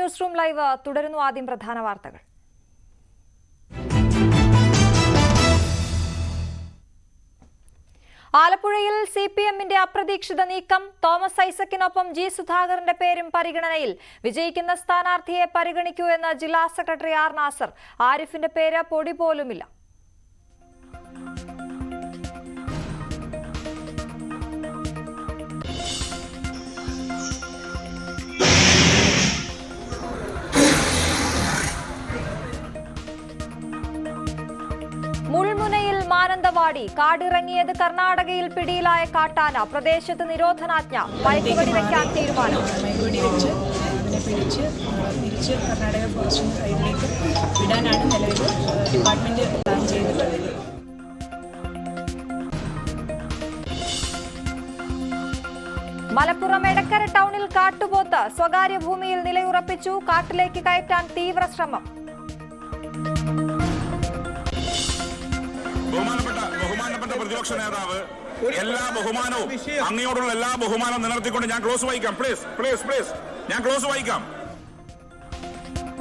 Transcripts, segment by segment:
News room live തുടരുന്നു ആദ്യം പ്രധാന വാർത്തകൾ. ആലപ്പുഴയിൽ സി പി എമ്മിന്റെ അപ്രതീക്ഷിത നീക്കം തോമസ് ഐസക്കിനൊപ്പം ജി സുധാകരന്റെ പേരും പരിഗണനയിൽ. വിജയിക്കുന്ന സ്ഥാനാർത്ഥിയെ പരിഗണിക്കൂ എന്ന് ജില്ലാ സെക്രട്ടറി ആർ നാസർ. ആരിഫിന്റെ പേര് പൊടി പോലുമില്ല. മാനന്തവാടി കാടിറങ്ങിയത് കർണാടകയിൽ പിടിയിലായ കാട്ടാന. പ്രദേശത്ത് നിരോധനാജ്ഞ. മയക്കുവെടി വെക്കാൻ തീരുമാനം. പിടിച്ച് തിരിച്ച് കർണാടക ഫോറസ്റ്റിന്റെ സൈഡിലേക്ക് വിടാനാണ് നിലവിൽ ഡിപ്പാർട്ട്മെന്റ് പ്ലാൻ ചെയ്തിട്ടുള്ളത്. മലപ്പുറം എടക്കര ടൗണിൽ കാട്ടുപോത്ത്. സ്വകാര്യ ഭൂമിയിൽ നിലയുറപ്പിച്ചു. കാട്ടിലേക്ക് കയറ്റാൻ തീവ്ര ശ്രമം. ബഹുമാനപ്പെട്ട ബഹുമാനപ്പെട്ട പ്രതിപക്ഷ നേതാവ് എല്ലാ ബഹുമാനവും അങ്ങയോടുള്ള എല്ലാ ബഹുമാനവും നിലനിർത്തിക്കൊണ്ട് ഞാൻ ക്ലോസ് വായിക്കാം. പ്ലീസ് പ്ലീസ് പ്ലീസ് ഞാൻ ക്ലോസ് വായിക്കാം.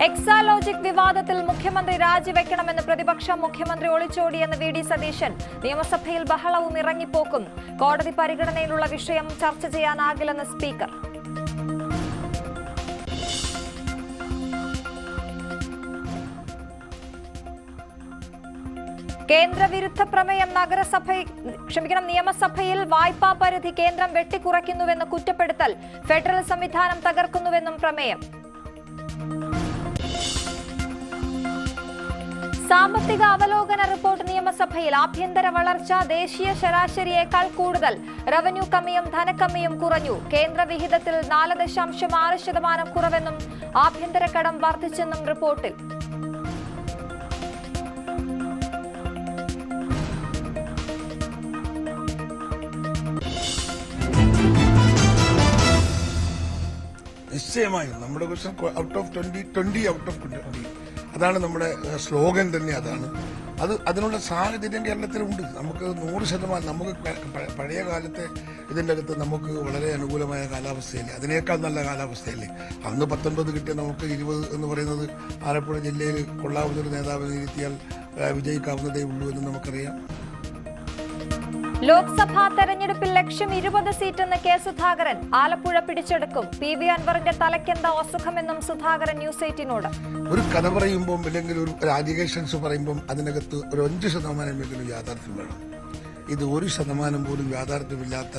എക്സാലോജിക് വിവാദത്തിൽ മുഖ്യമന്ത്രി രാജിവെക്കണമെന്ന് പ്രതിപക്ഷം മുഖ്യമന്ത്രി ഒളിച്ചോടിയെന്ന് വി ഡി സതീശൻ. നിയമസഭയിൽ ബഹളവും ഇറങ്ങിപ്പോക്കും. കോടതി പരിഗണനയിലുള്ള വിഷയം ചർച്ച ചെയ്യാനാകില്ലെന്ന് സ്പീക്കർ. കേന്ദ്രവിരുദ്ധ പ്രമേയം നഗരസഭ ക്ഷമിക്കണം നിയമസഭയിൽ വായ്പാ പരിധി കേന്ദ്രം വെട്ടിക്കുറയ്ക്കുന്നുവെന്ന് കുറ്റപ്പെടുത്തൽ ഫെഡറൽ സംവിധാനം തകർക്കുന്നുവെന്നും പ്രമേയം. സാമ്പത്തിക അവലോകന റിപ്പോർട്ട് നിയമസഭയിൽ. ആഭ്യന്തര വളർച്ച ദേശീയ ശരാശരിയേക്കാൾ കൂടുതൽ. റവന്യൂ കമ്മിയും ധനക്കമ്മിയും കുറഞ്ഞു. കേന്ദ്ര വിഹിതത്തിൽ നാല് ദശാംശം ആറ് ശതമാനം കുറവെന്നും ആഭ്യന്തര കടം വർദ്ധിച്ചെന്നും റിപ്പോർട്ടിൽ. നിശ്ചയമായും. നമ്മുടെ question out of twenty twenty out of twenty അതാണ് നമ്മുടെ സ്ലോഗൻ തന്നെ അതാണ്. അത് അതിനുള്ള സാഹചര്യം കേരളത്തിലുണ്ട്. നമുക്ക് നൂറ് ശതമാനം നമുക്ക് പഴയ കാലത്തെ ഇതിന്റെ അടുത്ത് നമുക്ക് വളരെ അനുകൂലമായ കാലാവസ്ഥയില്ലേ? അതിനേക്കാൾ നല്ല കാലാവസ്ഥയല്ലേ? അന്ന് പത്തൊൻപത് കിട്ടിയ നമുക്ക് ഇരുപത് എന്ന് പറയുന്നത് ആലപ്പുഴ ജില്ലയിൽ കൊള്ളാവുന്ന ഒരു നേതാവിനെ ഇരുത്തിയാൽ വിജയിക്കാവുന്നതേ ഉള്ളൂ എന്ന് നമുക്കറിയാം. ലോക്സഭാ തെരഞ്ഞെടുപ്പിൽ ലക്ഷ്യം ഇരുപത് സീറ്റെന്ന് കെ സുധാകരൻ ആലപ്പുഴ പിടിച്ചെടുക്കും. പി വി അൻവറിന്റെ തലയ്ക്കെന്താ അസുഖമെന്നും സുധാകരൻ ന്യൂസ് എയ്റ്റിനോട്. ഒരു കഥ പറയുമ്പോൾ അല്ലെങ്കിൽ ഒരു രാജികേഷൻസ് പറയുമ്പോൾ അതിനകത്ത് ഒരു അഞ്ച് ശതമാനമെങ്കിലും യാഥാർത്ഥ്യം വേണം. ഇത് ഒരു ശതമാനം പോലും യാഥാർത്ഥ്യമില്ലാത്ത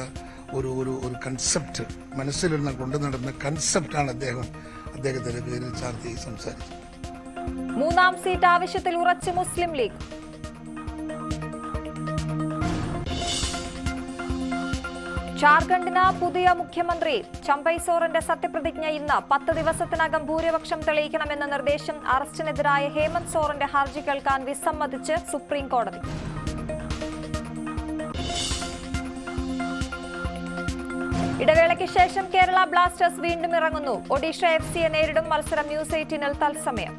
ഒരു ഒരു ഒരു കൺസെപ്റ്റ് മനസ്സിലിരുന്ന കൊണ്ടു നടന്ന കൺസെപ്റ്റാണ് അദ്ദേഹം അദ്ദേഹത്തിന്റെ പേരിൽ ചാർത്തി സംസാരിച്ചത്. മൂന്നാം സീറ്റ് ആവശ്യത്തിൽ ഉറച്ച് മുസ്ലിം ലീഗ്. ജാർഖണ്ഡിന് പുതിയ മുഖ്യമന്ത്രി ചമ്പൈ സോറന്റെ സത്യപ്രതിജ്ഞ ഇന്ന് പത്ത് ദിവസത്തിനകം ഭൂരിപക്ഷം തെളിയിക്കണമെന്ന നിർദ്ദേശം അറസ്റ്റിനെതിരായ ഹേമന്ത് സോറന്റെ ഹർജി കേൾക്കാൻ വിസമ്മതിച്ച് സുപ്രീം കോടതി. ഇടവേളയ്ക്ക് ശേഷം കേരള ബ്ലാസ്റ്റേഴ്സ് വീണ്ടും ഇറങ്ങുന്നു. ഒഡീഷ എഫ് സിയെ നേരിടും മത്സരം ന്യൂസ് എയ്റ്റീനിൽ തത്സമയം.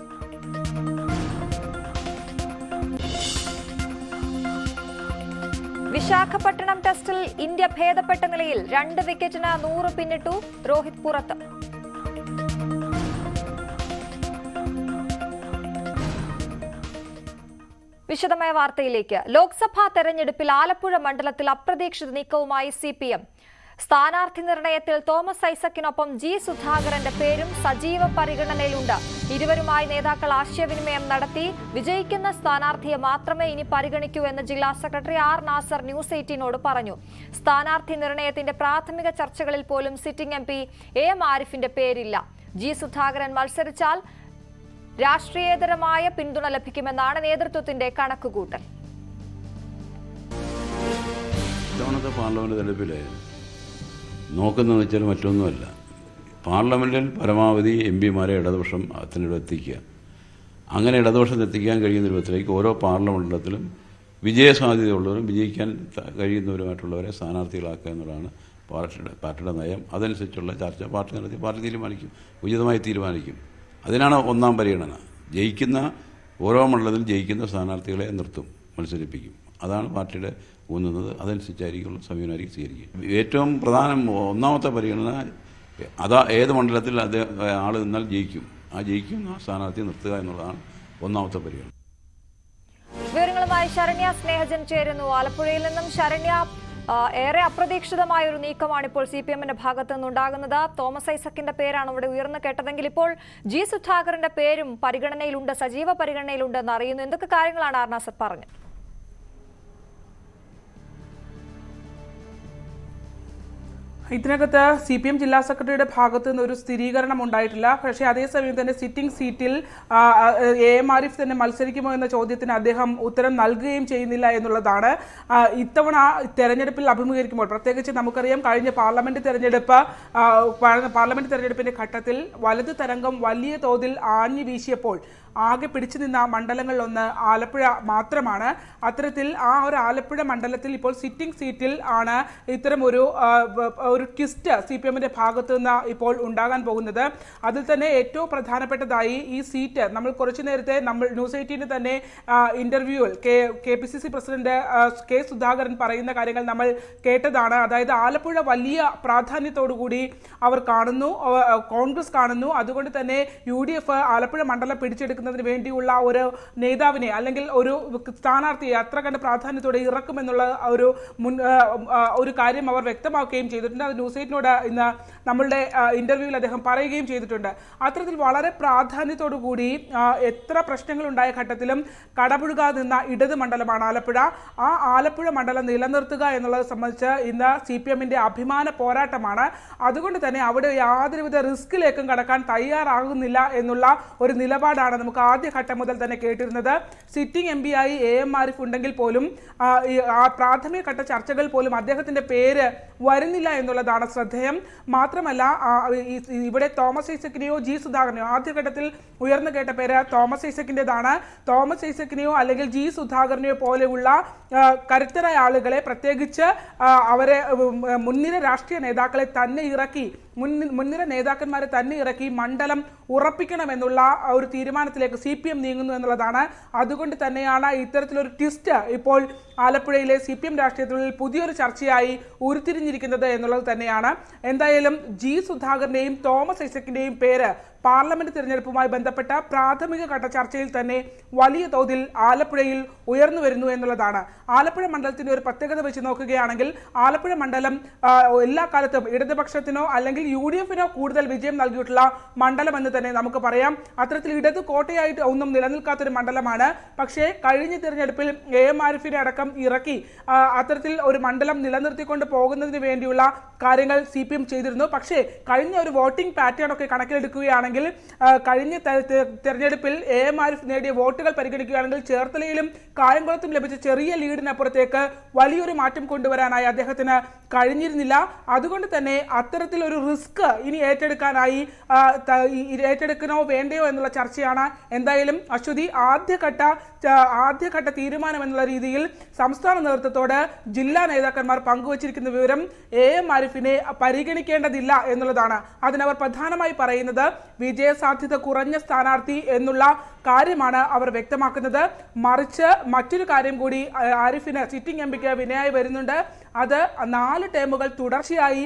വിശാഖപട്ടണം ടെസ്റ്റിൽ ഇന്ത്യ ഭേദപ്പെട്ട നിലയിൽ രണ്ട് വിക്കറ്റിന് നൂറ് പിന്നിട്ടു രോഹിത് പുറത്ത്. വിശദമായ വാർത്തയിലേക്ക്. ലോക്സഭാ തെരഞ്ഞെടുപ്പിൽ ആലപ്പുഴ മണ്ഡലത്തിൽ അപ്രതീക്ഷിത നീക്കവുമായി സി പി എം. സ്ഥാനാർത്ഥി നിർണയത്തിൽ തോമസ് ഐസക്കിനൊപ്പം ജി സുധാകരന്റെ പേരും സജീവ പരിഗണനയിലുണ്ട്. ഇരുവരുമായി നേതാക്കൾ ആശയവിനിമയം നടത്തി. വിജയിക്കുന്ന സ്ഥാനാർത്ഥിയെ മാത്രമേ ഇനി പരിഗണിക്കൂ എന്ന് ജില്ലാ സെക്രട്ടറി ആർ നാസർ ന്യൂസ് എയ്റ്റീനോട് പറഞ്ഞു. സ്ഥാനാർത്ഥി നിർണയത്തിന്റെ പ്രാഥമിക ചർച്ചകളിൽ പോലും sitting M P A M ആരിഫിന്റെ പേരില്ല. ജി സുധാകരൻ മത്സരിച്ചാൽ രാഷ്ട്രീയേതരമായ പിന്തുണ ലഭിക്കുമെന്നാണ് നേതൃത്വത്തിന്റെ കണക്കുകൂട്ടൽ. നോക്കുന്നതെന്ന് വെച്ചാൽ മറ്റൊന്നുമല്ല. പാർലമെന്റിൽ പരമാവധി എം പിമാരെ ഇടതുപക്ഷം അതിനിടെ എത്തിക്കുക. അങ്ങനെ ഇടതുപക്ഷത്തിന് എത്തിക്കാൻ കഴിയുന്ന രൂപത്തിലേക്ക് ഓരോ പാർലമെന്റിലും വിജയസാധ്യതയുള്ളവരും വിജയിക്കാൻ കഴിയുന്നവരുമായിട്ടുള്ളവരെ സ്ഥാനാർത്ഥികളാക്കുക എന്നുള്ളതാണ് പാർട്ടിയുടെ പാർട്ടിയുടെ നയം. അതനുസരിച്ചുള്ള ചർച്ച പാർട്ടി നടത്തി പാർട്ടി തീരുമാനിക്കും. ഉചിതമായി തീരുമാനിക്കും. അതിനാണ് ഒന്നാം പരിഗണന. ജയിക്കുന്ന ഓരോ മണ്ഡലത്തിൽ ജയിക്കുന്ന സ്ഥാനാർത്ഥികളെ നിർത്തും മത്സരിപ്പിക്കും. അതാണ് പാർട്ടിയുടെ ഊന്നുന്നത് അതനുസരിച്ചായിരിക്കും സമീപനമായിരിക്കും സ്വീകരിക്കുക. ഏറ്റവും പ്രധാനം ഒന്നാമത്തെ പരിഗണന അതാ ഏത് മണ്ഡലത്തിൽ അത് ആൾ നിന്നാൽ ജയിക്കും. ആ ജയിക്കുന്ന സ്ഥാനാർത്ഥിയെ നിർത്തുക എന്നുള്ളതാണ് ഒന്നാമത്തെ പരിഗണന. വിവരങ്ങളുമായി ശരണ്യ സ്നേഹജൻ ചേരുന്നു. ആലപ്പുഴയിൽ നിന്നും ശരണ്യ ഏറെ അപ്രതീക്ഷിതമായ ഒരു നീക്കമാണ് ഇപ്പോൾ സി പി എമ്മിന്റെ ഭാഗത്തു നിന്നുണ്ടാകുന്നത്. തോമസ് ഐസക്കിന്റെ പേരാണ് ഇവിടെ ഉയർന്നു കേട്ടതെങ്കിൽ ഇപ്പോൾ ജി സുധാകരന്റെ പേരും പരിഗണനയിലുണ്ട് സജീവ പരിഗണനയിലുണ്ടെന്ന് അറിയുന്നു. എന്തൊക്കെ കാര്യങ്ങളാണ് ആർനാസർ പറഞ്ഞത്? ഇതിനകത്ത് സി പി എം ജില്ലാ സെക്രട്ടറിയുടെ ഭാഗത്തു നിന്ന് ഒരു സ്ഥിരീകരണം ഉണ്ടായിട്ടില്ല. പക്ഷേ അതേസമയം തന്നെ സിറ്റിംഗ് സീറ്റിൽ എ എം ആരിഫ് തന്നെ മത്സരിക്കുമോ എന്ന ചോദ്യത്തിന് അദ്ദേഹം ഉത്തരം നൽകുകയും ചെയ്യുന്നില്ല എന്നുള്ളതാണ്. ഇത്തവണ തെരഞ്ഞെടുപ്പിൽ അഭിമുഖീകരിക്കുമ്പോൾ പ്രത്യേകിച്ച് നമുക്കറിയാം കഴിഞ്ഞ പാർലമെന്റ് തെരഞ്ഞെടുപ്പ് പാർലമെന്റ് തെരഞ്ഞെടുപ്പിന്റെ ഘട്ടത്തിൽ വലതു തരംഗം വലിയ തോതിൽ ആഞ്ഞു വീശിയപ്പോൾ ആകെ പിടിച്ചു നിന്ന മണ്ഡലങ്ങളിലൊന്ന് ആലപ്പുഴ മാത്രമാണ്. അത്തരത്തിൽ ആ ഒരു ആലപ്പുഴ മണ്ഡലത്തിൽ ഇപ്പോൾ സിറ്റിംഗ് സീറ്റിൽ ആണ് ഇത്തരം ഒരു ഒരു ട്വിസ്റ്റ് സി പി എമ്മിന്റെ ഭാഗത്തു നിന്ന് ഇപ്പോൾ ഉണ്ടാകാൻ പോകുന്നത്. അതിൽ തന്നെ ഏറ്റവും പ്രധാനപ്പെട്ടതായി ഈ സീറ്റ് നമ്മൾ കുറച്ചു നേരത്തെ നമ്മൾ ന്യൂസ് എയ്റ്റീന്റെ തന്നെ ഇന്റർവ്യൂവിൽ K K P C C president K Sudhakaran പറയുന്ന കാര്യങ്ങൾ നമ്മൾ കേട്ടതാണ്. അതായത് ആലപ്പുഴ വലിയ പ്രാധാന്യത്തോടുകൂടി അവർ കാണുന്നു കോൺഗ്രസ് കാണുന്നു. അതുകൊണ്ട് തന്നെ യു ഡി എഫ് ആലപ്പുഴ മണ്ഡലം പിടിച്ചെടുക്കുന്നതിന് വേണ്ടിയുള്ള ഒരു നേതാവിനെ അല്ലെങ്കിൽ ഒരു സ്ഥാനാർത്ഥിയെ അത്ര കണ്ട് പ്രാധാന്യത്തോടെ ഇറക്കുമെന്നുള്ള ഒരു മുൻ ഒരു കാര്യം അവർ വ്യക്തമാക്കുകയും ചെയ്തിട്ടുണ്ട്. അത് ന്യൂസ് എയ്റ്റിനോട് ഇന്ന് നമ്മളുടെ ഇന്റർവ്യൂവിൽ അദ്ദേഹം പറയുകയും ചെയ്തിട്ടുണ്ട്. അത്തരത്തിൽ വളരെ പ്രാധാന്യത്തോടു കൂടി എത്ര എത്ര പ്രശ്നങ്ങളുണ്ടായ ഘട്ടത്തിലും കടപുഴുകാതെ നിന്ന ഇടത് മണ്ഡലമാണ് ആലപ്പുഴ. ആ ആലപ്പുഴ മണ്ഡലം നിലനിർത്തുക എന്നുള്ളത് സംബന്ധിച്ച് ഇന്ന് സി പി എമ്മിന്റെ അഭിമാന പോരാട്ടമാണ്. അതുകൊണ്ട് തന്നെ അവിടെ യാതൊരുവിധ റിസ്കിലേക്കും കടക്കാൻ തയ്യാറാകുന്നില്ല എന്നുള്ള ഒരു നിലപാടാണ് നമുക്ക് ആദ്യഘട്ടം മുതൽ തന്നെ കേട്ടിരുന്നത് സിറ്റിംഗ് എം പി ആയി എ എം ആരിഫ് ഉണ്ടെങ്കിൽ പോലും ആ, പ്രാഥമിക ഘട്ട ചർച്ചകൾ പോലും അദ്ദേഹത്തിന്റെ പേര് വരുന്നില്ല എന്നുള്ളതാണ് ശ്രദ്ധേയം. മാത്രമല്ല ഇവിടെ തോമസ് ഐസക്കിനെയോ ജി സുധാകരനെയോ ആദ്യഘട്ടത്തിൽ ഉയർന്നു കേട്ട പേര് തോമസ് ഐസക്കിന്റെതാണ് തോമസ് ഐസക്കിനെയോ അല്ലെങ്കിൽ ജി സുധാകരനെയോ പോലെയുള്ള കരുത്തരായ ആളുകളെ പ്രത്യേകിച്ച് അവരെ മുൻനിര രാഷ്ട്രീയ നേതാക്കളെ തന്നെ ഇറക്കി മുൻ മുൻനിര നേതാക്കന്മാരെ തന്നെ ഇറക്കി മണ്ഡലം ഉറപ്പിക്കണമെന്നുള്ള ഒരു തീരുമാനത്തിലേക്ക് സി പി എം നീങ്ങുന്നു എന്നുള്ളതാണ്. അതുകൊണ്ട് തന്നെയാണ് ഇത്തരത്തിലൊരു ട്വിസ്റ്റ് ഇപ്പോൾ ആലപ്പുഴയിലെ സി പി എം രാഷ്ട്രീയത്തിൽ പുതിയൊരു ചർച്ചയായി ഉരുത്തിരിഞ്ഞിരിക്കുന്നത് എന്നുള്ളത് തന്നെയാണ്. എന്തായാലും ജി സുധാകരന്റെയും തോമസ് ഐസക്കിന്റെയും പേര് പാർലമെന്റ് തിരഞ്ഞെടുപ്പുമായി ബന്ധപ്പെട്ട പ്രാഥമിക ഘട്ട ചർച്ചയിൽ തന്നെ വലിയ തോതിൽ ആലപ്പുഴയിൽ ഉയർന്നു വരുന്നു എന്നുള്ളതാണ്. ആലപ്പുഴ മണ്ഡലത്തിന്റെ ഒരു പ്രത്യേകത വെച്ച് നോക്കുകയാണെങ്കിൽ ആലപ്പുഴ മണ്ഡലം എല്ലാ കാലത്തും ഇടതുപക്ഷത്തിനോ അല്ലെങ്കിൽ യു ഡി എഫിനോ കൂടുതൽ വിജയം നൽകിയിട്ടുള്ള മണ്ഡലം എന്ന് തന്നെ നമുക്ക് പറയാം. അത്തരത്തിൽ ഇടത് കോട്ടയായിട്ട് ഒന്നും നിലനിൽക്കാത്തൊരു മണ്ഡലമാണ്. പക്ഷേ കഴിഞ്ഞ തിരഞ്ഞെടുപ്പിൽ എ എം ആരിഫിനെ അടക്കം ഇറക്കി അത്തരത്തിൽ ഒരു മണ്ഡലം നിലനിർത്തിക്കൊണ്ട് പോകുന്നതിന് വേണ്ടിയുള്ള കാര്യങ്ങൾ സി ചെയ്തിരുന്നു. പക്ഷേ കഴിഞ്ഞ ഒരു വോട്ടിംഗ് പാറ്റേൺ ഒക്കെ കണക്കിലെടുക്കുകയാണെങ്കിൽ ആ, കഴിഞ്ഞ തെരഞ്ഞെടുപ്പിൽ എ എം ആരിഫ് നേടിയ വോട്ടുകൾ പരിഗണിക്കുകയാണെങ്കിൽ ചേർത്തലയിലും കായംകുളത്തും ലഭിച്ച ചെറിയ ലീഡിനപ്പുറത്തേക്ക് വലിയൊരു മാറ്റം കൊണ്ടുവരാനായി അദ്ദേഹത്തിന് കഴിഞ്ഞിരുന്നില്ല. അതുകൊണ്ട് തന്നെ അത്തരത്തിൽ ഒരു റിസ്ക് ഇനി ഏറ്റെടുക്കാനായി ഏറ്റെടുക്കണോ വേണ്ടയോ എന്നുള്ള ചർച്ചയാണ് എന്തായാലും അശ്വതി ആദ്യഘട്ട ആദ്യഘട്ട തീരുമാനം എന്നുള്ള രീതിയിൽ സംസ്ഥാന നേതൃത്വത്തോട് ജില്ലാ നേതാക്കന്മാർ പങ്കുവച്ചിരിക്കുന്ന വിവരം എ എം ആരിഫിനെ പരിഗണിക്കേണ്ടതില്ല എന്നുള്ളതാണ്. അതിനവർ പ്രധാനമായി പറയുന്നത് വിജയസാധ്യത കുറഞ്ഞ സ്ഥാനാർത്ഥി എന്നുള്ള കാര്യമാണ് അവർ വ്യക്തമാക്കുന്നത്. മറിച്ച് മറ്റൊരു കാര്യം കൂടി ആരിഫിന് സിറ്റിംഗ് എം പിക്ക് വിനയായി വരുന്നുണ്ട്. അത് നാല് ടേമുകൾ തുടർച്ചയായി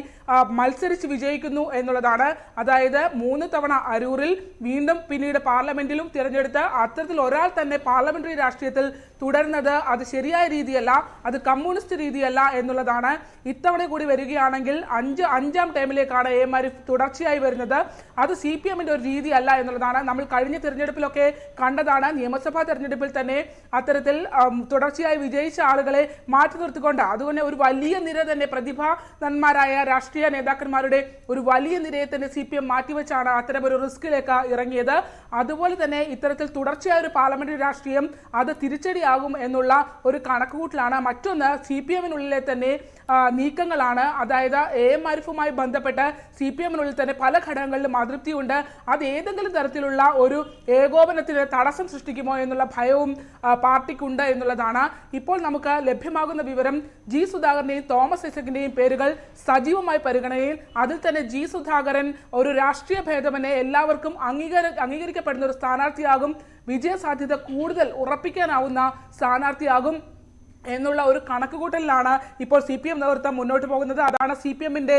മത്സരിച്ച് വിജയിക്കുന്നു എന്നുള്ളതാണ്. അതായത് മൂന്ന് തവണ അരൂരിൽ വീണ്ടും പിന്നീട് പാർലമെന്റിലും തിരഞ്ഞെടുത്ത് അത്തരത്തിൽ ഒരാൾ തന്നെ പാർലമെന്ററി രാഷ്ട്രീയത്തിൽ തുടരുന്നത് അത് ശരിയായ രീതിയല്ല അത് കമ്മ്യൂണിസ്റ്റ് രീതിയല്ല എന്നുള്ളതാണ്. ഇത്തവണ കൂടി വരികയാണെങ്കിൽ അഞ്ച് അഞ്ചാം ടേമിലേക്കാണ് എ മാരി തുടർച്ചയായി വരുന്നത്. അത് സി പി എമ്മിന്റെ ഒരു രീതിയല്ല എന്നുള്ളതാണ്. നമ്മൾ കഴിഞ്ഞ തിരഞ്ഞെടുപ്പിലൊക്കെ കണ്ടതാണ്. നിയമസഭാ തെരഞ്ഞെടുപ്പിൽ തന്നെ അത്തരത്തിൽ തുടർച്ചയായി വിജയിച്ച ആളുകളെ മാറ്റി നിർത്തിക്കൊണ്ട് അതുകൊണ്ട് ഒരു വലിയ നിര തന്നെ പ്രതിഭാനന്മാരായ രാഷ്ട്രീയ നേതാക്കന്മാരുടെ ഒരു വലിയ നിരയെ തന്നെ സി പി എം മാറ്റിവെച്ചാണ് അത്തരം ഒരു റിസ്കിലേക്ക് ഇറങ്ങിയത്. അതുപോലെ തന്നെ ഇത്തരത്തിൽ തുടർച്ചയായ ഒരു പാർലമെന്ററി രാഷ്ട്രീയം അത് തിരിച്ചടിയാകും എന്നുള്ള ഒരു കണക്കുകൂട്ടലാണ്. മറ്റൊന്ന് സി പി എമ്മിനുള്ളിലെ തന്നെ നീക്കങ്ങളാണ്. അതായത് എ എം ആരിഫുമായി ബന്ധപ്പെട്ട് സി പി എമ്മിനുള്ളിൽ തന്നെ പല ഘടകങ്ങളിലും അതൃപ്തിയുണ്ട്. അത് ഏതെങ്കിലും തരത്തിലുള്ള ഒരു ഏകോപനത്തിന് തടസ്സം സൃഷ്ടിക്കുമോ എന്നുള്ള ഭയവും പാർട്ടിക്കുണ്ട് എന്നുള്ളതാണ്. ഇപ്പോൾ നമുക്ക് ലഭ്യമാകുന്ന വിവരം ജി സുധാകരന്റെയും തോമസ് ഐസക്കിന്റെയും പേരുകൾ സജീവമായി പരിഗണനയിൽ. അതിൽ തന്നെ ജി സുധാകരൻ ഒരു രാഷ്ട്രീയ ഭേദമനെ എല്ലാവർക്കും അംഗീകാര അംഗീകരിക്കപ്പെടുന്ന ഒരു സ്ഥാനാർത്ഥിയാകും. വിജയസാധ്യത കൂടുതൽ ഉറപ്പിക്കാനാവുന്ന സ്ഥാനാർത്ഥിയാകും. എന്നുള്ള ഒരു കണക്കുകൂട്ടലിലാണ് ഇപ്പോൾ സി പി എം നേതൃത്വം മുന്നോട്ട് പോകുന്നത്. അതാണ് സി പി എമ്മിന്റെ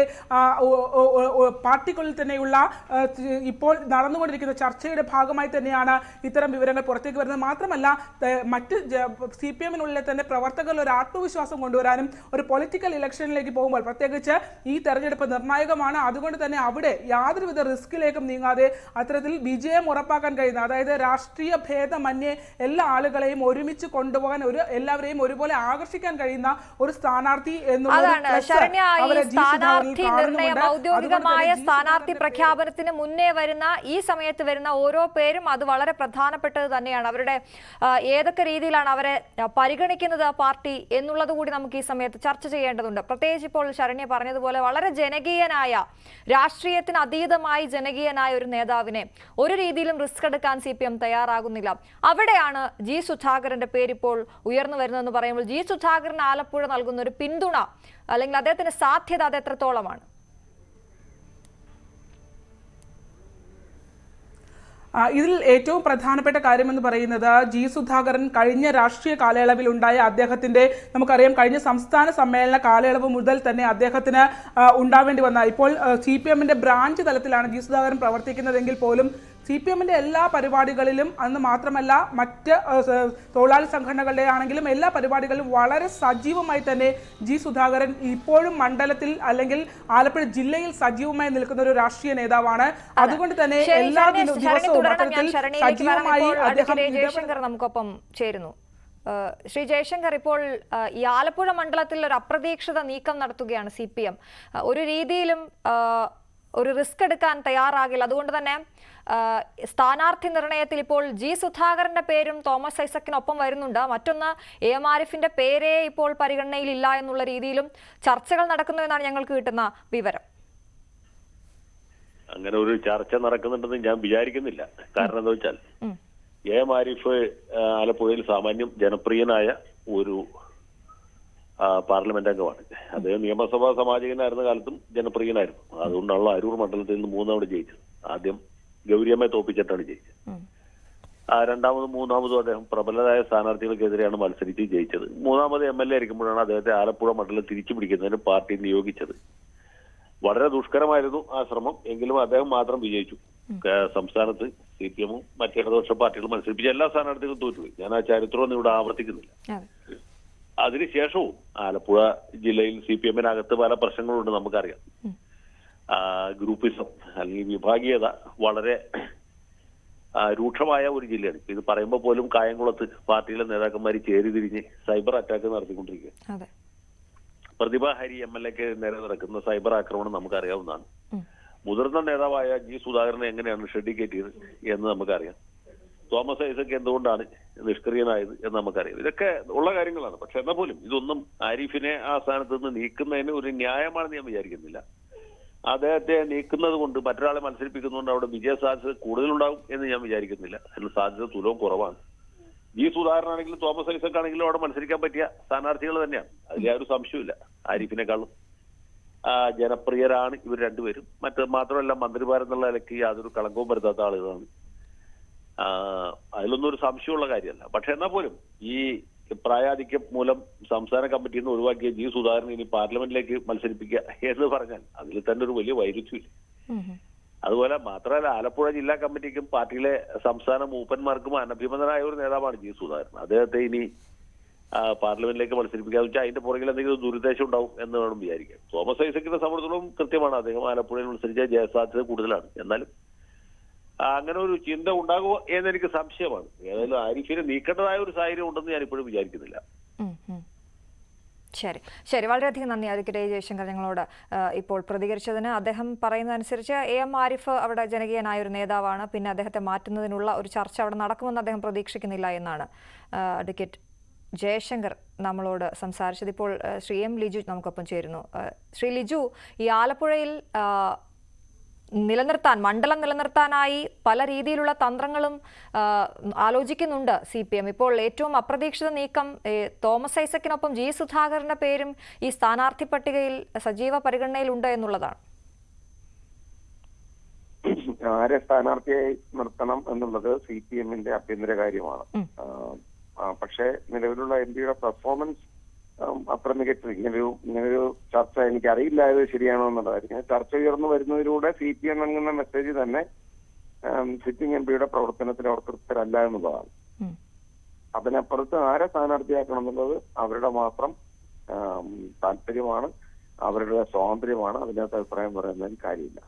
പാർട്ടിക്കുള്ളിൽ തന്നെയുള്ള ഇപ്പോൾ നടന്നുകൊണ്ടിരിക്കുന്ന ചർച്ചയുടെ ഭാഗമായി തന്നെയാണ് ഇത്തരം വിവരങ്ങൾ പുറത്തേക്ക് വരുന്നത്. മാത്രമല്ല മറ്റ് സി പി എമ്മിനുള്ളിലെ തന്നെ പ്രവർത്തകരിൽ ഒരു ആത്മവിശ്വാസം കൊണ്ടുവരാനും ഒരു പൊളിറ്റിക്കൽ ഇലക്ഷനിലേക്ക് പോകുമ്പോൾ പ്രത്യേകിച്ച് ഈ തെരഞ്ഞെടുപ്പ് നിർണായകമാണ്. അതുകൊണ്ട് തന്നെ അവിടെ യാതൊരുവിധ റിസ്കിലേക്കും നീങ്ങാതെ അത്തരത്തിൽ വിജയം ഉറപ്പാക്കാൻ കഴിയുന്ന അതായത് രാഷ്ട്രീയ ഭേദമന്യേ എല്ലാ ആളുകളെയും ഒരുമിച്ച് കൊണ്ടുപോകാൻ ഒരു എല്ലാവരെയും ഒരുപോലെ ആകർഷിക്കാൻ കഴിയുന്ന ഒരു സ്ഥാനാർത്ഥി എന്നുള്ള ഔദ്യോഗികമായ സ്ഥാനാർത്ഥി പ്രഖ്യാപനത്തിന് മുന്നേ വരുന്ന ഈ സമയത്ത് വരുന്ന ഓരോ പേരും അത് വളരെ പ്രധാനപ്പെട്ടത് തന്നെയാണ്. അവരുടെ ഏതൊക്കെ രീതിയിലാണ് അവരെ പരിഗണിക്കുന്നത് പാർട്ടി എന്നുള്ളത് കൂടി നമുക്ക് ഈ സമയത്ത് ചർച്ച ചെയ്യേണ്ടതുണ്ട്. പ്രത്യേകിച്ച് ഇപ്പോൾ ശരണ്യ പറഞ്ഞതുപോലെ വളരെ ജനകീയനായ രാഷ്ട്രീയത്തിന് അതീതമായി ജനകീയനായ ഒരു നേതാവിനെ ഒരു രീതിയിലും റിസ്ക് എടുക്കാൻ സി തയ്യാറാകുന്നില്ല. അവിടെയാണ് ജി സുധാകരന്റെ പേരിപ്പോൾ ഉയർന്നു വരുന്നതെന്ന് പറയുമ്പോൾ ജി സുധാകരൻ ആലപ്പുഴ നൽകുന്ന ഒരു പിന്തുണ അല്ലെങ്കിൽ അദ്ദേഹത്തിന്റെ സാധ്യത അത് എത്രത്തോളമാണ്? ഇതിൽ ഏറ്റവും പ്രധാനപ്പെട്ട കാര്യമെന്ന് പറയുന്നത് ജി സുധാകരൻ കഴിഞ്ഞ രാഷ്ട്രീയ കാലയളവിൽ ഉണ്ടായ അദ്ദേഹത്തിന്റെ നമുക്കറിയാം കഴിഞ്ഞ സംസ്ഥാന സമ്മേളന കാലയളവ് മുതൽ തന്നെ അദ്ദേഹത്തിന് ഉണ്ടാവേണ്ടി വന്ന ഇപ്പോൾ സി ബ്രാഞ്ച് തലത്തിലാണ് ജി സുധാകരൻ പ്രവർത്തിക്കുന്നതെങ്കിൽ പോലും സി പി എമ്മിന്റെ എല്ലാ പരിപാടികളിലും അന്ന് മാത്രമല്ല മറ്റ് തൊഴിലാളി സംഘടനകളുടെ ആണെങ്കിലും എല്ലാ പരിപാടികളിലും വളരെ സജീവമായി തന്നെ ജി സുധാകരൻ ഇപ്പോഴും മണ്ഡലത്തിൽ അല്ലെങ്കിൽ ആലപ്പുഴ ജില്ലയിൽ സജീവമായി നിൽക്കുന്ന ഒരു രാഷ്ട്രീയ നേതാവാണ്. അതുകൊണ്ട് തന്നെ എല്ലാ ദിവസവും സജീവമായി അദ്ദേഹം ജയശങ്കർ നമുക്കൊപ്പം ചേരുന്നു. ശ്രീ ജയശങ്കർ ഇപ്പോൾ ഈ ആലപ്പുഴ മണ്ഡലത്തിൽ ഒരു അപ്രതീക്ഷിത നീക്കം നടത്തുകയാണ് സി പി എം. ഒരു രീതിയിലും ഒരു റിസ്ക് എടുക്കാൻ തയ്യാറാകില്ല. അതുകൊണ്ട് തന്നെ സ്ഥാനാർത്ഥി നിർണയത്തിൽ ഇപ്പോൾ ജി സുധാകരന്റെ പേരും തോമസ് ഐസക്കിനൊപ്പം വരുന്നുണ്ട്. മറ്റൊന്ന് എ എം ആരിഫിന്റെ പേരേ ഇപ്പോൾ പരിഗണനയിലില്ല എന്നുള്ള രീതിയിലും ചർച്ചകൾ നടക്കുന്നു എന്നാണ് ഞങ്ങൾക്ക് കിട്ടുന്ന വിവരം. അങ്ങനെ ഒരു ചർച്ച നടക്കുന്നുണ്ടെന്ന് ഞാൻ വിചാരിക്കുന്നില്ല. കാരണം എന്താ വെച്ചാൽ. എ എം ആരിഫ് ആലപ്പുഴയിൽ സാമാന്യം ജനപ്രിയനായ ഒരു പാർലമെന്റ് അംഗമാണ്. അദ്ദേഹം നിയമസഭാ സാമാജികനായിരുന്ന കാലത്തും ജനപ്രിയനായിരുന്നു. അതുകൊണ്ടാണല്ലോ അരൂർ മണ്ഡലത്തിൽ നിന്ന് മൂന്നാമത് ജയിച്ചത്. ആദ്യം ഗൗരിയമ്മയെ തോപ്പിച്ചിട്ടാണ് ജയിച്ചത്. ആ രണ്ടാമതും മൂന്നാമതും അദ്ദേഹം പ്രബലരായ സ്ഥാനാർത്ഥികൾക്കെതിരെയാണ് മത്സരിച്ച് ജയിച്ചത്. മൂന്നാമത് എം എൽ എ ആയിരിക്കുമ്പോഴാണ് അദ്ദേഹത്തെ ആലപ്പുഴ മണ്ഡലം തിരിച്ചു പിടിക്കുന്നതിന് പാർട്ടി നിയോഗിച്ചത്. വളരെ ദുഷ്കരമായിരുന്നു ആ ശ്രമം. എങ്കിലും അദ്ദേഹം മാത്രം വിജയിച്ചു. സംസ്ഥാനത്ത് സി പി എമ്മും മറ്റ് ഇടതുപക്ഷ പാർട്ടികളും മത്സരിപ്പിച്ച എല്ലാ സ്ഥാനാർത്ഥികളും തോറ്റുപോയി. ഞാൻ ആ ചരിത്രമൊന്നും ഇവിടെ ആവർത്തിക്കുന്നില്ല. അതിനുശേഷവും ആലപ്പുഴ ജില്ലയിൽ സി പി എമ്മിനകത്ത് പല പ്രശ്നങ്ങളുണ്ട് നമുക്കറിയാം. ഗ്രൂപ്പിസം അല്ലെങ്കിൽ വിഭാഗീയത വളരെ രൂക്ഷമായ ഒരു ജില്ലയാണ്. ഇത് പറയുമ്പോൾ പോലും കായംകുളത്ത് പാർട്ടിയിലെ നേതാക്കന്മാർ ചേരി തിരിഞ്ഞ് സൈബർ അറ്റാക്ക് നടത്തിക്കൊണ്ടിരിക്കുക. പ്രതിഭ ഹരി എം എൽ എക്ക് നേരെ നടക്കുന്ന സൈബർ ആക്രമണം നമുക്കറിയാവുന്നതാണ്. മുതിർന്ന നേതാവായ ജി സുധാകരനെ എങ്ങനെയാണ് ഷെഡിക്കേറ്റ് ചെയ്തത് എന്ന് നമുക്കറിയാം. തോമസ് ഐസക് എന്തുകൊണ്ടാണ് നിഷ്ക്രിയനായത് എന്ന് നമുക്കറിയാം. ഇതൊക്കെ ഉള്ള കാര്യങ്ങളാണ്. പക്ഷെ എന്നാൽ പോലും ഇതൊന്നും ആരിഫിനെ ആ സ്ഥാനത്ത് നിന്ന് നീക്കുന്നതിന് ഒരു ന്യായമാണെന്ന് ഞാൻ വിചാരിക്കുന്നില്ല. അദ്ദേഹത്തെ നീക്കുന്നത് കൊണ്ട് മറ്റൊരാളെ മത്സരിപ്പിക്കുന്നതുകൊണ്ട് അവിടെ വിജയ സാധ്യത കൂടുതലുണ്ടാവും എന്ന് ഞാൻ വിചാരിക്കുന്നില്ല. അതിന് സാധ്യത തുലവും കുറവാണ്. ജി സുധാകരനാണെങ്കിലും തോമസ് ഐസക് ആണെങ്കിലും അവിടെ മത്സരിക്കാൻ പറ്റിയ സ്ഥാനാർത്ഥികൾ തന്നെയാണ്. അതിൽ ഒരു സംശയമില്ല ആരിഫിനെക്കാളും. ജനപ്രിയരാണ് ഇവർ രണ്ടുപേരും. മറ്റ് മാത്രമല്ല മന്ത്രിമാരെന്നുള്ള നിലയ്ക്ക് യാതൊരു കളങ്കവും വരുത്താത്ത ആളുകളാണ് അതിലൊന്നും ഒരു സംശയമുള്ള കാര്യമല്ല. പക്ഷെ എന്നാൽ പോലും ഈ പ്രായാധിക്യം മൂലം സംസ്ഥാന കമ്മിറ്റിയിൽ നിന്ന് ഒഴിവാക്കിയ ജി സുധാകരൻ ഇനി പാർലമെന്റിലേക്ക് മത്സരിപ്പിക്കുക എന്ന് പറഞ്ഞാൽ അതിൽ തന്നെ ഒരു വലിയ വൈരുദ്ധ്യമില്ല. അതുപോലെ മാത്രമല്ല ആലപ്പുഴ ജില്ലാ കമ്മിറ്റിക്കും പാർട്ടിയിലെ സംസ്ഥാന മൂപ്പന്മാർക്കും അനഭിമതനായ ഒരു നേതാവാണ് ജി സുധാകരൻ. അദ്ദേഹത്തെ ഇനി പാർലമെന്റിലേക്ക് മത്സരിപ്പിക്കാന്ന് വെച്ചാൽ അതിന്റെ പുറകിൽ എന്തെങ്കിലും ദുരുദ്ദേശം ഉണ്ടാവും എന്ന് വേണം വിചാരിക്കാം തോമസ് ഐസക്കിനെ സംബന്ധിച്ചിടത്തോളം കൃത്യമാണ്. അദ്ദേഹം ആലപ്പുഴയിൽ മത്സരിച്ച ജയസാധ്യത കൂടുതലാണ്. എന്നാലും അങ്ങനെ ഒരു ചിന്ത ഉണ്ടാകുമോ എന്നെനിക്ക് സംശയമാണ്. ഏതായാലും ആരിഫിനെ നീക്കേണ്ടതായ ഒരു സാഹചര്യം ഉണ്ടെന്ന് ഞാൻ ഇപ്പോഴും വിചാരിക്കുന്നില്ല. ശരി. ശരി വളരെയധികം നന്ദി ഡേ ജയശങ്കർ ഞങ്ങളോട് ഇപ്പോൾ പ്രതികരിച്ചതിന് അദ്ദേഹം പറയുന്നതനുസരിച്ച് എ എം ആരിഫ് അവിടെ ജനകീയനായ ഒരു നേതാവാണ്. പിന്നെ അദ്ദേഹത്തെ മാറ്റുന്നതിനുള്ള ഒരു ചർച്ച അവിടെ നടക്കുമെന്ന് അദ്ദേഹം പ്രതീക്ഷിക്കുന്നില്ല എന്നാണ്. അഡ്വക്കേറ്റ് ജയശങ്കർ നമ്മളോട് സംസാരിച്ചത്. ഇപ്പോൾ ശ്രീ എം ലിജു നമുക്കൊപ്പം ചേരുന്നു. ശ്രീ ലിജു ഈ ആലപ്പുഴയിൽ നിലനിർത്താൻ മണ്ഡലം നിലനിർത്താനായി പല രീതിയിലുള്ള തന്ത്രങ്ങളും ആലോചിക്കുന്നുണ്ട് സി പി എം. ഇപ്പോൾ ഏറ്റവും അപ്രതീക്ഷിത നീക്കം തോമസ് ഐസക്കിനൊപ്പം ജി സുധാകരന്റെ പേരും ഈ സ്ഥാനാർത്ഥി പട്ടികയിൽ സജീവ പരിഗണനയിലുണ്ട് എന്നുള്ളതാണ്. ആരെ സ്ഥാനാർത്ഥിയായി നിർത്തണം എന്നുള്ളത് സി പി എമ്മിന്റെ ആഭ്യന്തര കാര്യമാണ്. പക്ഷേ നിലവിലുള്ള എം പിയുടെ പെർഫോമൻസ് അത്ര മികച്ച ഇങ്ങനൊരു ഇങ്ങനൊരു ചർച്ച എനിക്ക് അറിയില്ലായത് ശരിയാണോ എന്നുള്ളതായിരിക്കും. ചർച്ച ഉയർന്നു വരുന്നതിലൂടെ സി പി എം നൽകുന്ന മെസ്സേജ് തന്നെ സിറ്റിംഗ് എം പിയുടെ പ്രവർത്തനത്തിൽ അവർ തൃപ്തരല്ല എന്നുള്ളതാണ്. അതിനപ്പുറത്ത് ആരെ സ്ഥാനാർത്ഥിയാക്കണം എന്നുള്ളത് അവരുടെ മാത്രം താല്പര്യമാണ് അവരുടെ സ്വാതന്ത്ര്യമാണ് അതിനകത്ത് അഭിപ്രായം പറയുന്നതിൽ കാര്യമില്ല.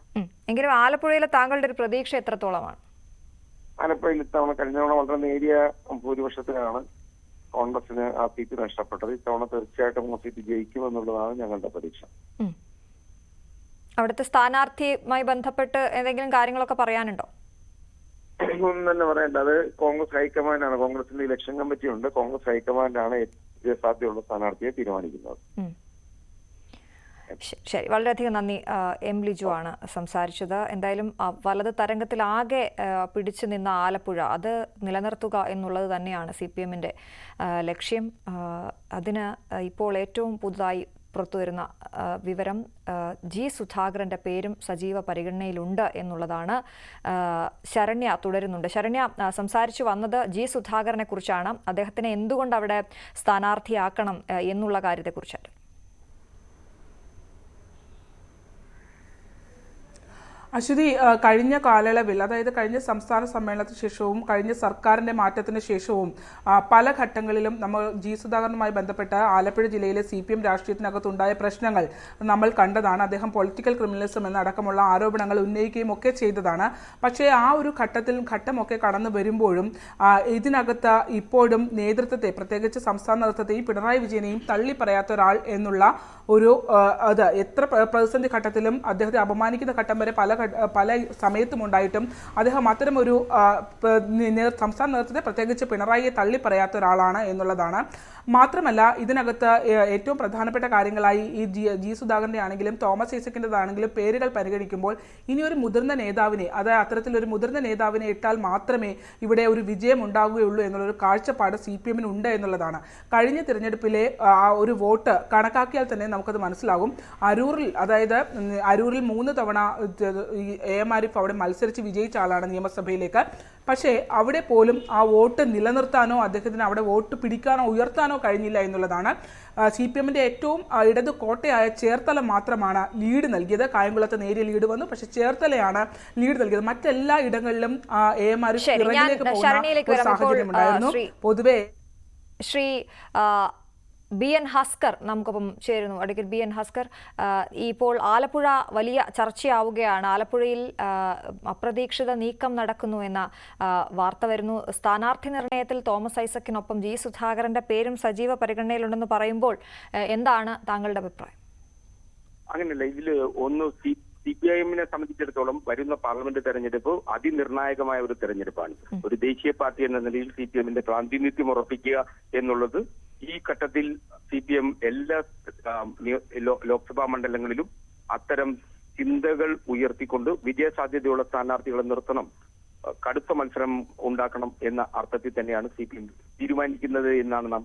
എങ്കിലും ആലപ്പുഴയിലെ താങ്കളുടെ ഒരു പ്രതീക്ഷ എത്രത്തോളമാണ്? ആലപ്പുഴയിൽ ഇത്തവണ കഴിഞ്ഞ തവണ വളരെ നേരിയ ഭൂരിപക്ഷത്തിലാണ് കോൺഗ്രസിന് ആ സീറ്റ് നഷ്ടപ്പെട്ടത്. ഇത്തവണ തീർച്ചയായിട്ടും ആ സീറ്റ് ജയിക്കുമെന്നുള്ളതാണ് ഞങ്ങളുടെ പ്രതീക്ഷ. അവിടുത്തെ സ്ഥാനാർത്ഥിയുമായി ബന്ധപ്പെട്ട് എന്തെങ്കിലും കാര്യങ്ങളൊക്കെ പറയാനുണ്ടോ? ഒന്നും തന്നെ പറയണ്ട. അത് കോൺഗ്രസ് ഹൈക്കമാൻഡാണ്. കോൺഗ്രസിന്റെ ഇലക്ഷൻ കമ്മിറ്റി ഉണ്ട് കോൺഗ്രസ് ഹൈക്കമാൻഡാണ് ആണ് സാധ്യതയുള്ള സ്ഥാനാർത്ഥിയെ തീരുമാനിക്കുന്നത്. ശരി വളരെയധികം നന്ദി. എം ലിജു ആണ് സംസാരിച്ചത്. എന്തായാലും വലത് തരംഗത്തിലാകെ പിടിച്ചു നിന്ന ആലപ്പുഴ അത് നിലനിർത്തുക എന്നുള്ളത് തന്നെയാണ് സി പി എമ്മിന്റെ ലക്ഷ്യം. അതിന് ഇപ്പോൾ ഏറ്റവും പുതുതായി പുറത്തുവരുന്ന വിവരം ജി സുധാകരന്റെ പേരും സജീവ പരിഗണനയിലുണ്ട് എന്നുള്ളതാണ് ശരണ്യ തുടരുന്നുണ്ട്. ശരണ്യ സംസാരിച്ചു വന്നത് ജി സുധാകരനെ കുറിച്ചാണ്. അദ്ദേഹത്തിനെ എന്തുകൊണ്ട് അവിടെ സ്ഥാനാർത്ഥിയാക്കണം എന്നുള്ള കാര്യത്തെക്കുറിച്ചായിരുന്നു? അശ്വതി കഴിഞ്ഞ കാലയളവിൽ അതായത് കഴിഞ്ഞ സംസ്ഥാന സമ്മേളനത്തിന് ശേഷവും കഴിഞ്ഞ സർക്കാരിന്റെ മാറ്റത്തിന് ശേഷവും പല ഘട്ടങ്ങളിലും നമ്മൾ ജി സുധാകരനുമായി ബന്ധപ്പെട്ട ആലപ്പുഴ ജില്ലയിലെ സി പി എം രാഷ്ട്രീയത്തിനകത്തുണ്ടായ പ്രശ്നങ്ങൾ നമ്മൾ കണ്ടതാണ്. അദ്ദേഹം പൊളിറ്റിക്കൽ ക്രിമിനലിസം എന്നടക്കമുള്ള ആരോപണങ്ങൾ ഉന്നയിക്കുകയും ഒക്കെ ചെയ്തതാണ്. പക്ഷേ ആ ഒരു ഘട്ടത്തിൽ ഘട്ടമൊക്കെ കടന്നു വരുമ്പോഴും ഇതിനകത്ത് ഇപ്പോഴും നേതൃത്വത്തെ പ്രത്യേകിച്ച് സംസ്ഥാന നേതൃത്വത്തെയും പിണറായി വിജയനെയും തള്ളി പറയാത്ത ഒരാൾ എന്നുള്ള ഒരു അത് എത്ര പ്ര- പ്രതിസന്ധി ഘട്ടത്തിലും അദ്ദേഹത്തെ അപമാനിക്കുന്ന ഘട്ടം വരെ പല പല സമയത്തും ഉണ്ടായിട്ടും അദ്ദേഹം അത്തരം ഒരു സംസ്ഥാന നേതൃത്വത്തെ പ്രത്യേകിച്ച് പിണറായിയെ തള്ളി പറയാത്ത ഒരാളാണ് എന്നുള്ളതാണ്. മാത്രമല്ല ഇതിനകത്ത് ഏറ്റവും പ്രധാനപ്പെട്ട കാര്യങ്ങളായി ഈ ജി ജി സുധാകരന്റെ ആണെങ്കിലും തോമസ് ഐസക്കിന്റെതാണെങ്കിലും പേരുകൾ പരിഗണിക്കുമ്പോൾ ഇനി ഒരു മുതിർന്ന നേതാവിനെ അതായത് അത്തരത്തിലൊരു മുതിർന്ന നേതാവിനെ ഇട്ടാൽ മാത്രമേ ഇവിടെ ഒരു വിജയം ഉണ്ടാവുകയുള്ളൂ എന്നുള്ളൊരു കാഴ്ചപ്പാട് സി പി എമ്മിന് ഉണ്ട് എന്നുള്ളതാണ്. കഴിഞ്ഞ തിരഞ്ഞെടുപ്പിലെ ആ ഒരു വോട്ട് കണക്കാക്കിയാൽ തന്നെ നമുക്കത് മനസ്സിലാകും. അരൂറിൽ അതായത് അരൂരിൽ മൂന്ന് തവണ ഈ എ എം ആരിഫ് അവിടെ മത്സരിച്ച് വിജയിച്ച ആളാണ് നിയമസഭയിലേക്ക്. പക്ഷേ അവിടെ പോലും ആ വോട്ട് നിലനിർത്താനോ അദ്ദേഹത്തിന് അവിടെ വോട്ട് പിടിക്കാനോ ഉയർത്താനോ കഴിഞ്ഞില്ല എന്നുള്ളതാണ്. സി പി എമ്മിന്റെ ഏറ്റവും ഇടത് കോട്ടയായ ചേർത്തല മാത്രമാണ് ലീഡ് നൽകിയത്. കായംകുളത്ത് നേരിയ ലീഡ് വന്നു. പക്ഷെ ചേർത്തലയാണ് ലീഡ് നൽകിയത്. മറ്റെല്ലാ ഇടങ്ങളിലും ആ, എ എം ആരിഫ് പോകുന്ന ഒരു സാഹചര്യം ഉണ്ടായിരുന്നു ശ്രീ- ശ്രീ ബി എൻ ഹസ്കർ നമുക്കൊപ്പം ചേരുന്നു. അഡ്വക്കേറ്റ് ബി എൻ ഹസ്കർ ഇപ്പോൾ ആലപ്പുഴ വലിയ ചർച്ചയാവുകയാണ്. ആലപ്പുഴയിൽ അപ്രതീക്ഷിത നീക്കം നടക്കുന്നു എന്ന വാർത്ത വരുന്നു. സ്ഥാനാർത്ഥി നിർണയത്തിൽ തോമസ് ഐസക്കിനൊപ്പം ജി സുധാകരന്റെ പേരും സജീവ പരിഗണനയിലുണ്ടെന്ന് പറയുമ്പോൾ എന്താണ് താങ്കളുടെ അഭിപ്രായം? അങ്ങനെയല്ല ഇതിൽ ഒന്ന് സി സി പി ഐ എമ്മിനെ സംബന്ധിച്ചിടത്തോളം വരുന്ന പാർലമെന്റ് തെരഞ്ഞെടുപ്പ് അതിനിർണായകമായ ഒരു തെരഞ്ഞെടുപ്പാണ്. ഒരു ദേശീയ പാർട്ടി എന്ന നിലയിൽ സി പി എമ്മിന്റെ പ്രാതിനിധ്യം ഉറപ്പിക്കുക എന്നുള്ളത് ഈ ഘട്ടത്തിൽ സി പി എം എല്ലാ ലോക്സഭാ മണ്ഡലങ്ങളിലും അത്തരം ചിന്തകൾ ഉയർത്തിക്കൊണ്ട് വിജയസാധ്യതയുള്ള സ്ഥാനാർത്ഥികളെ നിർത്തണം. കടുത്ത മത്സരം ഉണ്ടാക്കണം എന്ന അർത്ഥത്തിൽ തന്നെയാണ് സി പി എം തീരുമാനിക്കുന്നത് എന്നാണ് നാം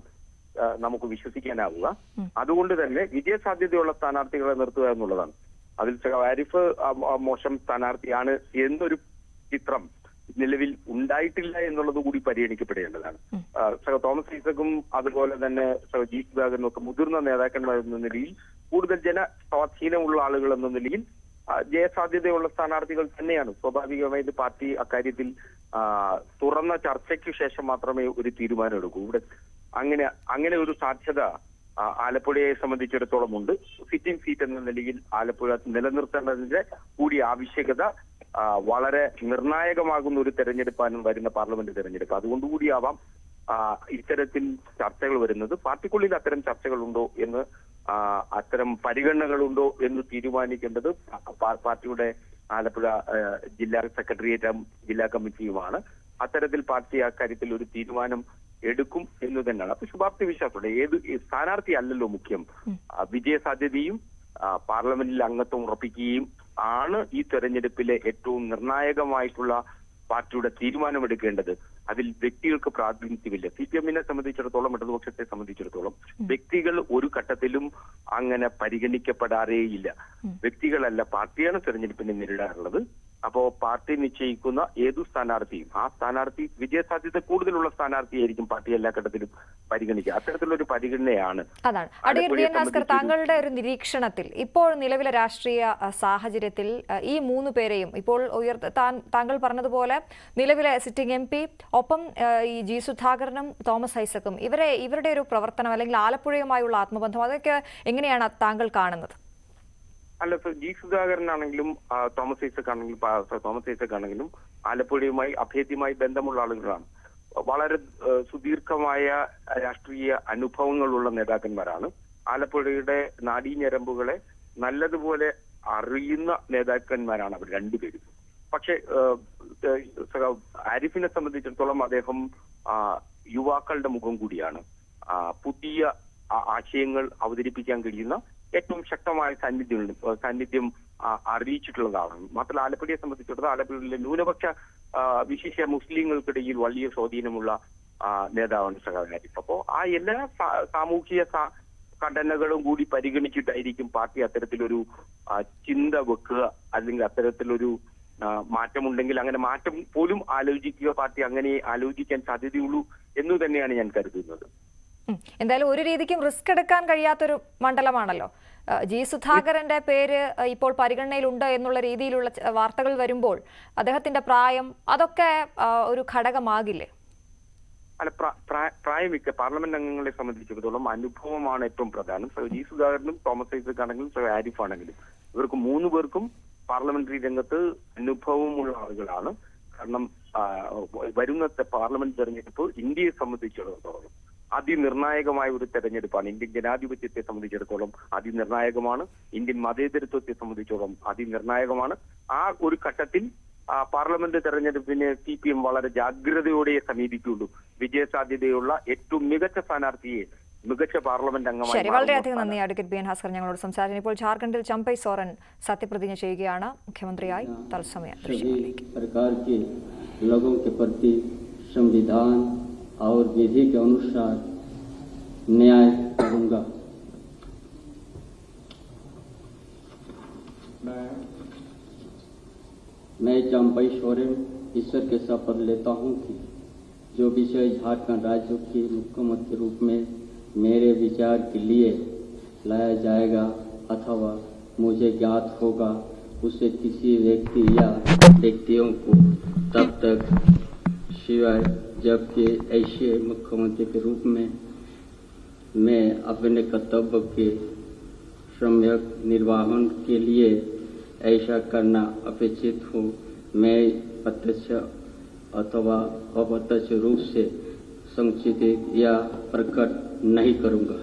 നമുക്ക് വിശ്വസിക്കാനാവുക. അതുകൊണ്ട് തന്നെ വിജയസാധ്യതയുള്ള സ്ഥാനാർത്ഥികളെ നിർത്തുക എന്നുള്ളതാണ്. അതിൽ ആരിഫ് മോശം സ്ഥാനാർത്ഥിയാണ് എന്നൊരു ചിത്രം നിലവിൽ ഉണ്ടായിട്ടില്ല എന്നുള്ളത് കൂടി പരിഗണിക്കപ്പെടേണ്ടതാണ്. സഹ തോമസ് ഐസക്കും അതുപോലെ തന്നെ സഹ ജി സുധാകരനും ഒക്കെ മുതിർന്ന നേതാക്കന്മാർ എന്ന നിലയിൽ കൂടുതൽ ജന സ്വാധീനമുള്ള ആളുകൾ എന്ന നിലയിൽ ജയസാധ്യതയുള്ള സ്ഥാനാർത്ഥികൾ തന്നെയാണ്. സ്വാഭാവികമായിട്ട് പാർട്ടി അക്കാര്യത്തിൽ തുറന്ന ചർച്ചയ്ക്ക് ശേഷം മാത്രമേ ഒരു തീരുമാനം എടുക്കൂ ഇവിടെ അങ്ങനെ അങ്ങനെ ഒരു സാധ്യത ആലപ്പുഴയെ സംബന്ധിച്ചിടത്തോളം ഉണ്ട് സിറ്റിംഗ് സീറ്റ് എന്ന നിലയിൽ ആലപ്പുഴ നിലനിർത്തേണ്ടതിന്റെ കൂടി ആവശ്യകത വളരെ നിർണായകമാകുന്ന ഒരു തെരഞ്ഞെടുപ്പാണ് വരുന്ന പാർലമെന്റ് തെരഞ്ഞെടുപ്പ്. അതുകൊണ്ടുകൂടിയാവാം ഇത്തരത്തിൽ ചർച്ചകൾ വരുന്നത്. പാർട്ടിക്കുള്ളിൽ അത്തരം ചർച്ചകളുണ്ടോ എന്ന് അത്തരം പരിഗണനകളുണ്ടോ എന്ന് തീരുമാനിക്കേണ്ടത് പാർട്ടിയുടെ ആലപ്പുഴ ജില്ലാ സെക്രട്ടേറിയറ്റും ജില്ലാ കമ്മിറ്റിയുമാണ്. അത്തരത്തിൽ പാർട്ടി അക്കാര്യത്തിൽ ഒരു തീരുമാനം എടുക്കും എന്ന് തന്നെയാണ്. അപ്പൊ ശുഭാപ്തി വിശ്വാസമുണ്ട്. ഏത് സ്ഥാനാർത്ഥി അല്ലല്ലോ മുഖ്യം. വിജയസാധ്യതയും പാർലമെന്റിൽ അംഗത്വം ഉറപ്പിക്കുകയും ആണ് ഈ തെരഞ്ഞെടുപ്പിലെ ഏറ്റവും നിർണായകമായിട്ടുള്ള പാർട്ടിയുടെ തീരുമാനമെടുക്കേണ്ടത്. അതിൽ വ്യക്തികൾക്ക് പ്രാതിനിധ്യമില്ല. സി പി എമ്മിനെ സംബന്ധിച്ചിടത്തോളം ഇടതുപക്ഷത്തെ സംബന്ധിച്ചിടത്തോളം വ്യക്തികൾ ഒരു ഘട്ടത്തിലും അങ്ങനെ പരിഗണിക്കപ്പെടാറേയില്ല. വ്യക്തികളല്ല പാർട്ടിയാണ് തെരഞ്ഞെടുപ്പിനെ നേരിടാറുള്ളത്. അപ്പോ പാർട്ടി നിശ്ചയിക്കുന്ന ഏതു സ്ഥാനാർത്ഥിയും ആ സ്ഥാനാർത്ഥി വിജയസാധ്യത കൂടുതലുള്ള സ്ഥാനാർത്ഥിയായിരിക്കും പാർട്ടി എല്ലാ ഘട്ടത്തിലും പരിഗണിക്കുക. ഒരു പരിഗണനയാണ് അതാണ്. അടിയർ ബി എൻ ഭാസ്കർ താങ്കളുടെ ഒരു നിരീക്ഷണത്തിൽ ഇപ്പോൾ നിലവിലെ രാഷ്ട്രീയ സാഹചര്യത്തിൽ ഈ മൂന്ന് പേരെയും ഇപ്പോൾ ഉയർ താങ്കൾ പറഞ്ഞതുപോലെ നിലവിലെ സിറ്റിംഗ് എം പി ഒപ്പം ഈ ജി സുധാകരനും തോമസ് ഐസക്കും ഇവരെ ഇവരുടെ ഒരു പ്രവർത്തനം അല്ലെങ്കിൽ ആലപ്പുഴയുമായുള്ള ആത്മബന്ധം അതൊക്കെ എങ്ങനെയാണ് താങ്കൾ കാണുന്നത്? അല്ല സർ ജി സുധാകരനാണെങ്കിലും ആണെങ്കിലും തോമസ് ഐസക് ആണെങ്കിലും തോമസ് ഐസക് ആണെങ്കിലും ആലപ്പുഴയുമായി അഭേദ്യമായി ബന്ധമുള്ള ആളുകളാണ്. വളരെ സുദീർഘമായ രാഷ്ട്രീയ അനുഭവങ്ങളുള്ള നേതാക്കന്മാരാണ്. ആലപ്പുഴയുടെ നാടീഞ്ഞരമ്പുകളെ നല്ലതുപോലെ അറിയുന്ന നേതാക്കന്മാരാണ് അവർ രണ്ടുപേരും. പക്ഷേ ആരിഫിനെ സംബന്ധിച്ചിടത്തോളം അദ്ദേഹം യുവാക്കളുടെ മുഖം കൂടിയാണ്. പുതിയ ആശയങ്ങൾ അവതരിപ്പിക്കാൻ കഴിയുന്ന ഏറ്റവും ശക്തമായ സാന്നിധ്യം സാന്നിധ്യം അറിയിച്ചിട്ടുള്ളതാണ്. മാത്രമല്ല ആലപ്പുഴയെ സംബന്ധിച്ചിടത്തോളം ആലപ്പുഴയിലെ ന്യൂനപക്ഷ വിശേഷ മുസ്ലിങ്ങൾക്കിടയിൽ വലിയ സ്വാധീനമുള്ള നേതാവാണ് സഹാബ് അപ്പോ ആ എല്ലാ സാമൂഹിക ഘടനകളും കൂടി പരിഗണിച്ചിട്ടായിരിക്കും പാർട്ടി അത്തരത്തിലൊരു ചിന്ത വെക്കുക. അല്ലെങ്കിൽ അത്തരത്തിലൊരു മാറ്റമുണ്ടെങ്കിൽ അങ്ങനെ മാറ്റം പോലും ആലോചിക്കുക. പാർട്ടി അങ്ങനെ ആലോചിക്കാൻ സാധ്യതയുള്ളൂ എന്ന് തന്നെയാണ് ഞാൻ കരുതുന്നത്. എന്തായാലും ഒരു രീതിക്കും റിസ്ക് എടുക്കാൻ കഴിയാത്തൊരു മണ്ഡലമാണല്ലോ. ജി സുധാകരന്റെ പേര് ഇപ്പോൾ പരിഗണനയിലുണ്ട് എന്നുള്ള രീതിയിലുള്ള വാർത്തകൾ വരുമ്പോൾ അദ്ദേഹത്തിന്റെ പ്രായം അതൊക്കെ ഒരു ഘടകമാകില്ലേ? അല്ല പ്ര- പ്രായമിക്ക പാർലമെന്റ് അംഗങ്ങളെ സംബന്ധിച്ചിടത്തോളം അനുഭവമാണ് ഏറ്റവും പ്രധാനം. ജി സുധാകരനും തോമസ് ഐസക് ആണെങ്കിലും ആരിഫ് ആണെങ്കിലും ഇവർക്ക് മൂന്ന് പേർക്കും പാർലമെന്ററി രംഗത്ത് അനുഭവമുള്ള ആളുകളാണ്. കാരണം വരുന്ന പാർലമെന്റ് തെരഞ്ഞെടുപ്പ് ഇന്ത്യയെ സംബന്ധിച്ചിടത്തോളം. അതിനിർണായകമായ ഒരു തെരഞ്ഞെടുപ്പാണ്. ഇന്ത്യൻ ജനാധിപത്യത്തെ സംബന്ധിച്ചിടത്തോളം അതിനിർണായകമാണ്. ഇന്ത്യൻ മതേതരത്വത്തെ സംബന്ധിച്ചിടത്തോളം അതിനിർണായകമാണ്. ആ ഒരു ഘട്ടത്തിൽ പാർലമെന്റ് തെരഞ്ഞെടുപ്പിന് സി പി എം വളരെ ജാഗ്രതയോടെ സമീപിക്കുള്ളൂ വിജയസാധ്യതയുള്ള ഏറ്റവും മികച്ച സ്ഥാനാർത്ഥിയെ മികച്ച പാർലമെന്റ് അംഗമായി ശരി വളരെയധികം നന്ദി. അഡ്വക്കേറ്റ് ബി എൻ ഭാസ്കർ ഞങ്ങളോട് സംസാരിച്ചു. ഇപ്പോൾ ജാർഖണ്ഡിൽ ചമ്പൈ സോറൻ സത്യപ്രതിജ്ഞ ചെയ്യുകയാണ്. മുഖ്യമന്ത്രിയായി തത്സമയം सभी और विधि के अनुसार न्याय करूँगा। मैं चंपई सोरेन ईश्वर के शपथ लेता हूँ कि जो विषय झारखंड राज्य के मुख्यमंत्री रूप में मेरे विचार के लिए लाया जाएगा अथवा मुझे ज्ञात होगा, उसे किसी व्यक्ति या व्यक्तियों को तब तक शिवाय जबकि ऐसे मुख्यमंत्री के रूप में मैं अपने कर्तव्य के सम्यक निर्वाहन के लिए ऐसा करना अपेक्षित हूँ। मैं प्रत्यक्ष अथवा अप्रत्यक्ष रूप से संचित या प्रकट नहीं करूँगा।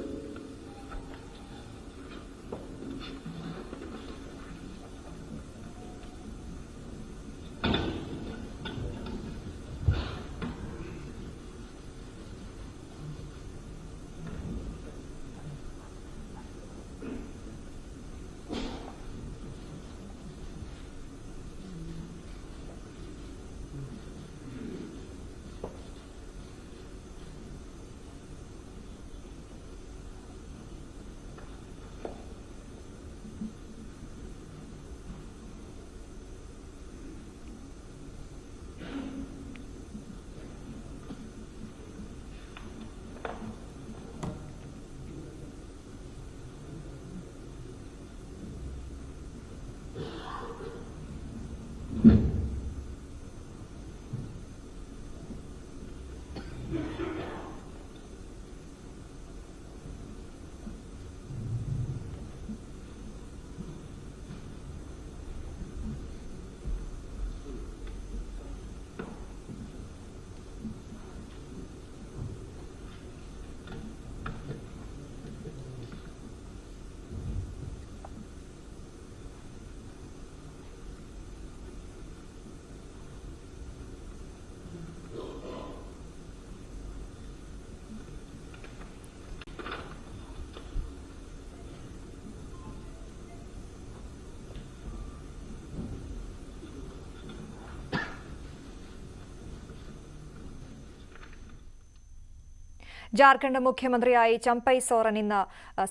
ജാർഖണ്ഡ് മുഖ്യമന്ത്രിയായി ചമ്പൈ സോറൻ ഇന്ന്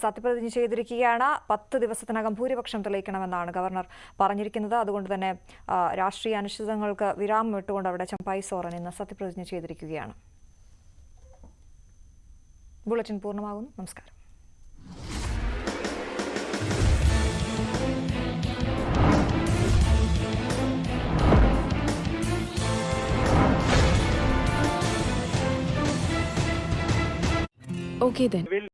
സത്യപ്രതിജ്ഞ ചെയ്തിരിക്കുകയാണ്. പത്ത് ദിവസത്തിനകം ഭൂരിപക്ഷം തെളിയിക്കണമെന്നാണ് ഗവർണർ പറഞ്ഞിരിക്കുന്നത്. അതുകൊണ്ട് തന്നെ രാഷ്ട്രീയ അനിശ്ചിതങ്ങൾക്ക് വിരാമം ഇട്ടുകൊണ്ട് അവിടെ ചമ്പൈ സോറൻ ഇന്ന് സത്യപ്രതിജ്ഞ ചെയ്തിരിക്കുകയാണ്. ബുള്ളറ്റിൻ പൂർണമാകുന്നു. നമസ്കാരം. Okay then.